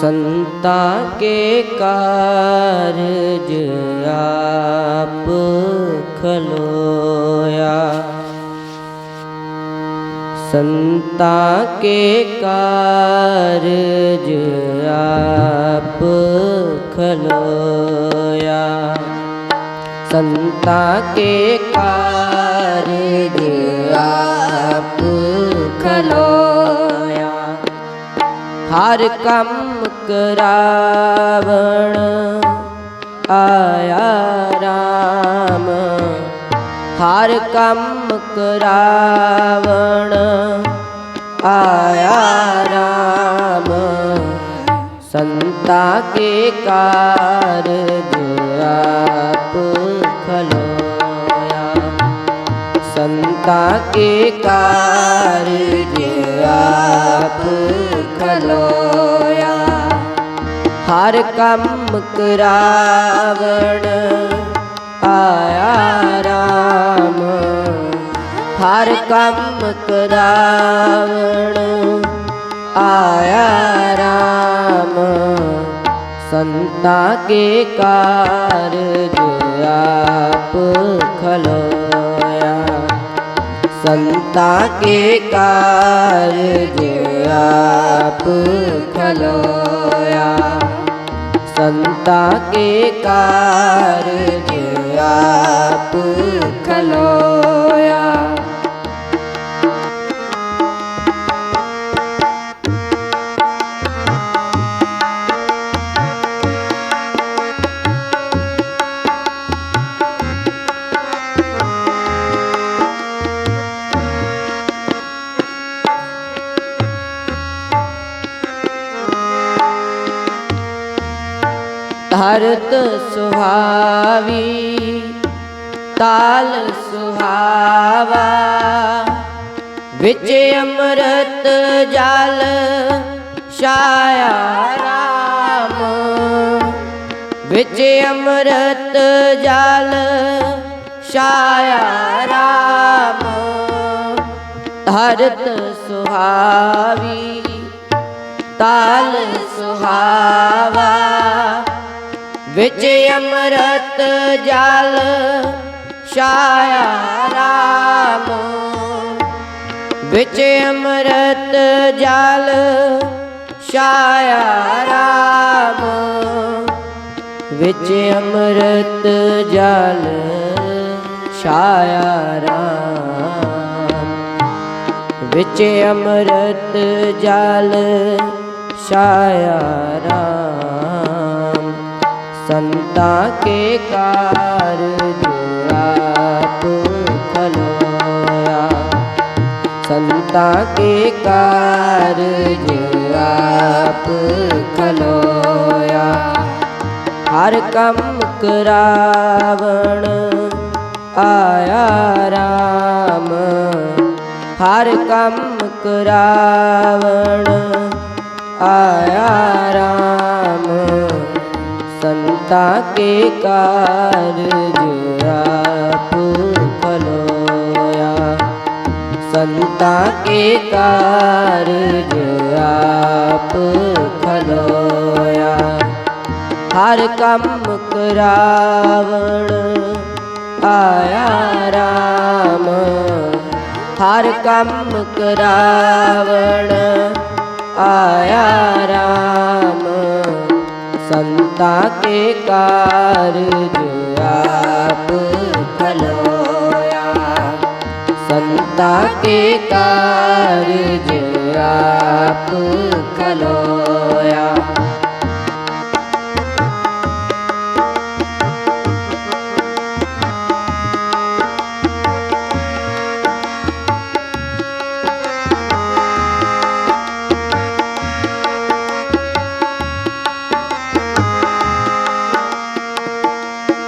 ਸੰਤਾ ਕੇ ਕਾਰਜ ਆਪ ਖਲੋਇਆ। ਸੰਤਾ ਕੇ ਕਾਰਜ ਆਪ ਖਲੋਇਆ। ਸੰਤਾ ਕੇ ਕਾਰਜ ਆਪ ਖਲੋਇਆ ਹਰ ਕੰਮ ਕਰਾਵਣ ਆਇਆ ਰਾਮ। ਹਰ ਕੰਮ ਕਰਾਵਣ ਆਇਆ ਰਾਮ। ਸੰਤਾ ਕੇ ਕਾਰਜ ਆਪ ਸੰਤਾ ਕੇ ਕਾਰਜ ਆਪ ਖਲੋਇਆ ਹਰ ਕੰਮ ਕਰਾਵਣ ਆਇਆ ਰਾਮ ਹਰ ਕੰਮ ਕਰਾਵਣ ਆਇਆ ਰਾਮ ਸੰਤਾ ਕੇ ਕਾਰਜ ਆਪ ਖਲੋਇਆ ਸੰਤਾ ਕੇ ਕਾਰਜ ਆਪ ਖਲੋਇਆ। ਸੰਤਾ ਕੇ ਕਾਰਜ ਆਪ ਖਲੋਇਆ। ਭਰਤ ਸੁਹਾਵੀ, ਤਾਲ ਸੁਹਾਵਾ। ਵਿੱਚ ਅੰਮ੍ਰਿਤ ਜਲ, ਛਾਇਆ ਰਾਮ। ਵਿੱਚ ਅੰਮ੍ਰਿਤ ਜਲ, ਛਾਇਆ ਰਾਮ। ਧਰਤ ਸੁਹਾਵੀ, ਤਾਲ ਸੁਹਾਵਾ। ਵਿੱਚ ਅੰਮ੍ਰਿਤ ਜਲ ਛਾਇਆ ਰਾਮ। ਵਿੱਚ ਅੰਮ੍ਰਿਤ ਜਲ ਛਾਇਆ ਰਾਮ। ਵਿੱਚ ਅੰਮ੍ਰਿਤ ਜਲ ਛਾਇਆ ਰਾਮ। ਵਿੱਚ ਅੰਮ੍ਰਿਤ ਜਲ ਛਾਇਆ ਰਾਮ। ਸੰਤਾ ਕੇ ਕਾਰਜ ਆਪ ਖਲੋਇਆ। ਸੰਤਾ ਕੇ ਕਾਰਜ ਆਪ ਖਲੋਇਆ। ਹਰ ਕੰਮ ਕਰਾਵਣ ਆਇਆ ਰਾਮ। ਹਰ ਕੰਮ ਕਰਾਵਣ ਆਇਆ ਰਾਮ। ਸੰਤਾ ਕੇ ਕਾਰਜ ਆਪ ਖਲੋਇਆ ਸੰਤਾ ਕੇ ਕਾਰਜ ਆਪ ਖਲੋਇਆ ਹਰ ਕੰਮ ਕਰਾਵਣ ਆਇਆ ਰਾਮ ਹਰ ਕੰਮ ਕਰਾਵਣ ਆਇਆ ਰਾਮ ਸੰਤਾ ਕੇ ਕਾਰਜ ਆਪ ਖਲੋਇਆ। ਸੰਤਾ ਕੇ ਕਾਰਜ ਆਪ ਖਲੋਇਆ।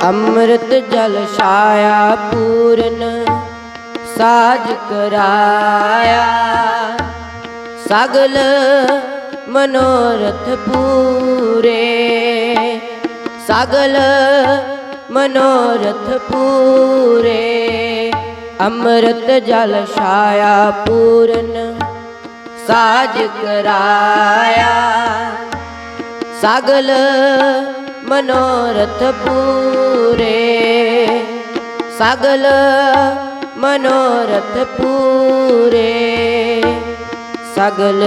ਅੰਮ੍ਰਿਤ ਜਲ ਛਾਇਆ, ਪੂਰਨ ਸਾਜ ਕਰਾਇਆ। ਸਗਲ ਮਨੋਰਥ ਪੂਰੇ। ਸਗਲ ਮਨੋਰਥ ਪੂਰੇ। ਅੰਮ੍ਰਿਤ ਜਲ ਛਾਇਆ, ਪੂਰਨ ਸਾਜ ਕਰਾਇਆ। ਸਗਲ ਮਨੋਰਥ ਪੂਰੇ। ਸਗਲ ਮਨੋਰਥ ਪੂਰੇ। ਸਗਲ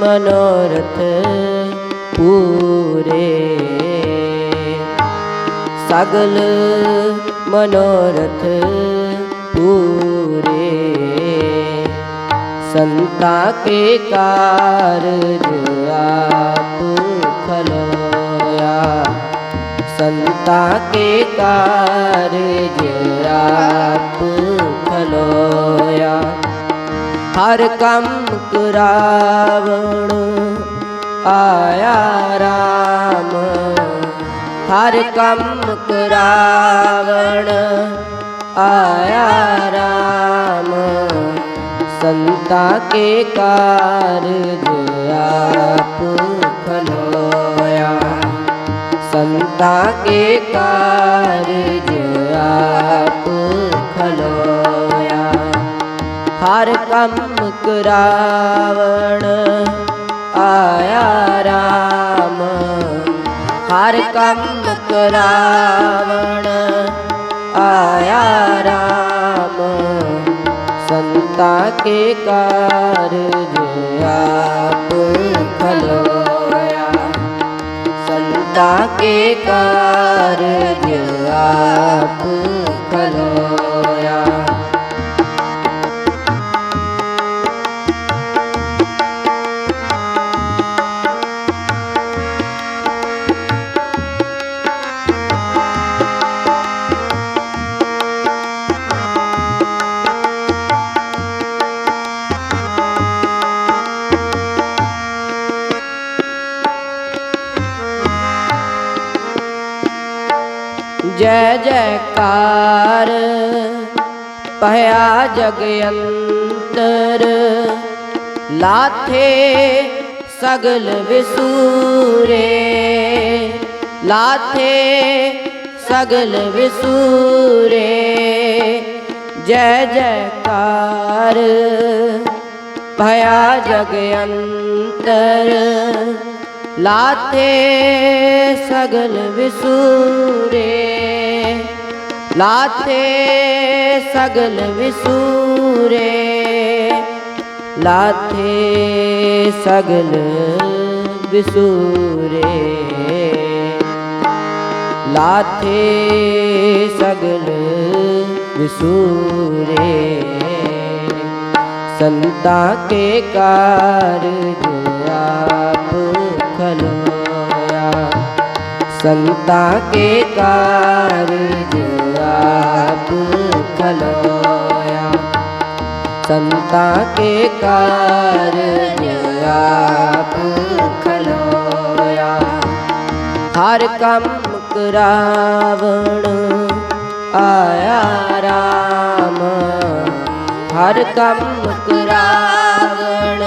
ਮਨੋਰਥ ਪੂਰੇ। ਸਗਲ ਮਨੋਰਥ ਪੂਰੇ। ਸੰਤਾ ਕੇ ਕਾਰਜ ਆਪ ਖਲੋਇਆ ਸੰਤਾ ਕੇ ਕਾਰਜ ਆਪ ਖਲੋਇਆ ਹਰ ਕੰਮ ਕਰਾਵਣ ਆਇਆ ਰਾਮ। ਹਰ ਕੰਮ ਕਰਾਵਣ ਆਇਆ ਰਾਮ। ਸੰਤਾ ਕੇ ਕਾਰਜ ਆਪ ਸੰਤਾ ਕੇ ਕਾਰਜ ਆਪ ਖਲੋਇਆ। ਹਰ ਕੰਮ ਕਰਾਵਣ ਆਇਆ ਰਾਮ। ਹਰ ਕੰਮ ਕਰਾਵਣ ਆਇਆ ਰਾਮ। ਸੰਤਾ ਕੇ ਕਾਰਜ ਆਪ ਖਲੋਇਆ ਸੰਤਾ ਕੇ ਕਾਰਜ ਆਪ ਜੈਕਾਰ ਭਇਆ ਜਗ ਅੰਤਰ, ਲਾਥੇ ਸਗਲ ਵਿਸੂਰੇ, ਲਾਥੇ ਸਗਲ ਵਿਸੂਰੇ, ਜੈ ਜੈਕਾਰ, ਭਇਆ ਜਗ ਅੰਤਰ, ਲਾਥੇ ਸਗਲ ਵਿਸੂਰੇ। ਲਾਥੇ ਸਗਲ ਵਿਸੂਰੇ। ਲਾਥੇ ਸਗਲ ਵਿਸੂਰੇ। ਲਾਥੇ ਸਗਲ ਵਿਸੂਰੇ। ਸੰਤਾ ਕੇ ਕਾਰਜ ਸੰਤਾ ਕੇ ਕਾਰਜ ਆਪ ਖਲੋਇਆ ਸੰਤਾ ਕੇ ਕਾਰਜ ਆਪ ਖਲੋਇਆ ਹਰ ਕੰਮ ਕਰਾਵਣ ਆਇਆ ਰਾਮ। ਹਰ ਕੰਮ ਕਰਾਵਣ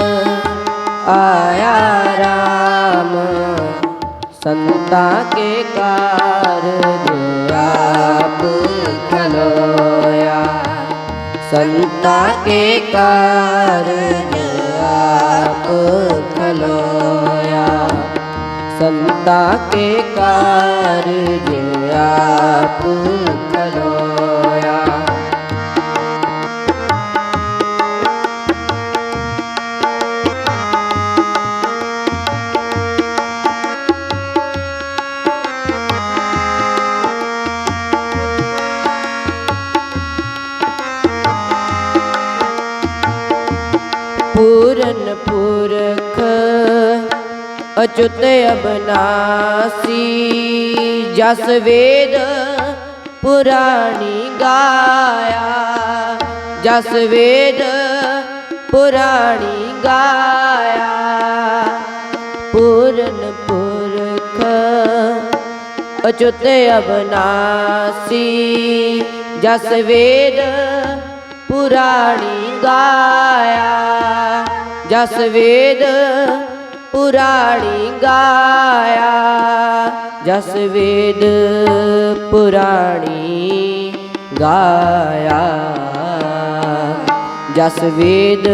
ਆਇਆ ਰਾਮ। ਸੰਤਾ ਕੇ ਕਾਰਜ ਆਪ ਖਲੋਇਆ। ਸੰਤਾ ਕੇ ਕਾਰਜ ਆਪ ਖਲੋਇਆ। ਸੰਤਾ ਕੇ ਕਾਰਜ ਆਪ ਸੀ ਜਸ ਵੇਦ ਪੁਰਾਣੀ ਗਾਇਆ। ਜਸ ਵੇਦ ਪੁਰਾਣੀ ਗਾਇਆ। ਪੂਰਨ ਪੁਰਖ ਅਚੁੱਤ ਅਬਨਾਸੀ, ਜਸ ਵੇਦ ਪੁਰਾਣੀ ਗਾਇਆ। ਜਸ ਵੇਦ ਪੁਰਾਣੀ ਗਾਇਆ ਜਸ ਵੇਦ ਪੁਰਾਣੀ ਗਾਇਆ। ਜਸ ਵੇਦ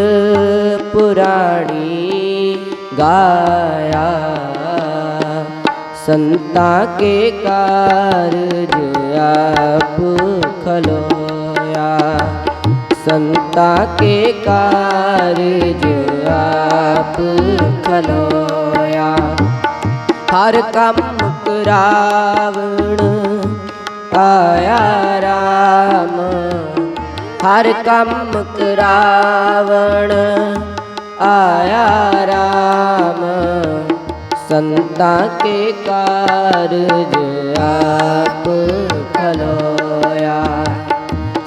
ਪੁਰਾਣੀ ਗਾਇਆ ਸੰਤਾ ਕੇ ਕਾਰਜ ਆਪ ਸੰਤਾਂ ਕੇ ਕਾਰਜ ਆਪ ਖਲੋਇਆ। ਹਰ ਕੰਮ ਕਰਾਵਣ ਆਇਆ ਰਾਮ। ਹਰ ਕੰਮ ਕਰਾਵਣ ਆਇਆ ਰਾਮ। ਸੰਤਾਂ ਕੇ ਕਾਰਜ ਆਪ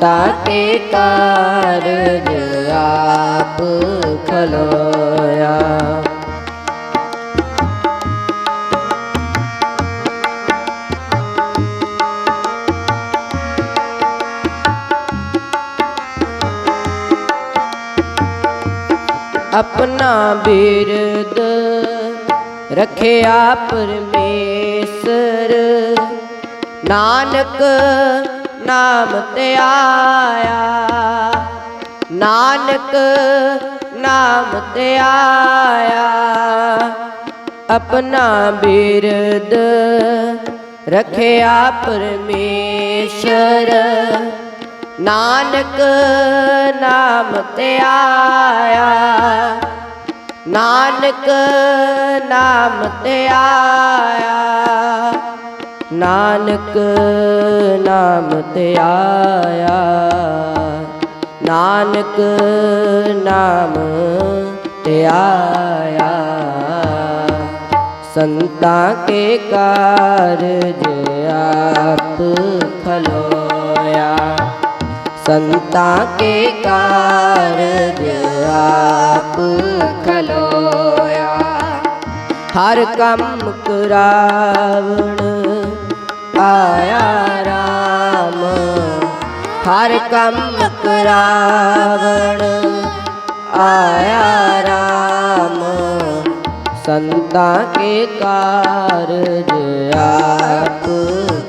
ਸੰਤਾਂ ਕੇ ਕਾਰਜ ਆਪ ਖਲੋਇਆ। ਆਪਣਾ ਬਿਰਦ ਰਖਿਆ ਪਰਮੇਸ਼ਰ। ਨਾਨਕ ਨਾਮ ਤੇ ਆਇਆ। ਨਾਨਕ ਨਾਮ ਤੇ ਆਇਆ। ਆਪਣਾ ਬਿਰਦ ਰਖਿਆ ਪਰਮੇਸ਼ਰ। ਨਾਨਕ ਨਾਮ ਤੇ ਆਇਆ। ਨਾਨਕ ਨਾਮ ਤੇ ਆਇਆ। ਨਾਨਕ ਨਾਮ ਤੇ ਆਇਆ। ਨਾਨਕ ਨਾਮ ਤੇ ਆਇਆ। ਸੰਤਾਂ ਕੇ ਕਾਰਜ ਆਪ ਖਲੋਇਆ। ਸੰਤਾਂ ਕੇ ਕਾਰਜ ਆਪ ਖਲੋਇਆ। ਹਰ ਕੰਮ ਕਰਾਵਣ ਆਇਆ ਰਾਮ। ਹਰ ਕੰਮ ਕਰਾਵਣ। ਆਇਆ ਰਾਮ। ਸੰਤਾਂ ਕੇ ਕਾਰਜ ਆਪ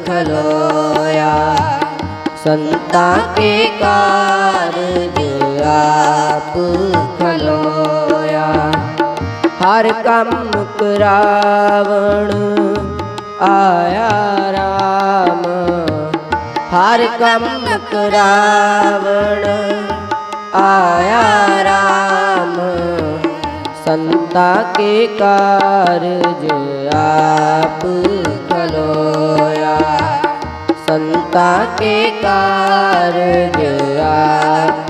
ਖਲੋਇਆ। ਸੰਤਾਂ ਕੇ ਕਾਰਜ ਆਪ ਖਲੋਇਆ। ਹਰ ਕੰਮ ਕਰਾਵਣ। ਆਇਆ ਰਾਮ। ਹਰ ਕੰਮ ਕਰਾਵਣ ਆਇਆ ਰਾਮ। ਸੰਤਾ ਕੇ ਕਾਰਜ ਆਪ ਖਲੋਇਆ। ਸੰਤਾਂ ਕੇ ਕਾਰਜ ਆਪ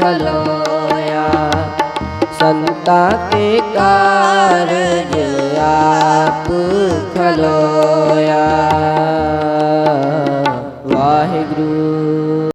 ਖਲੋਇਆ ਸੰਤਾਂ ਕੇ ਕਾਰਜ ਆਪ ਖਲੋਇਆ।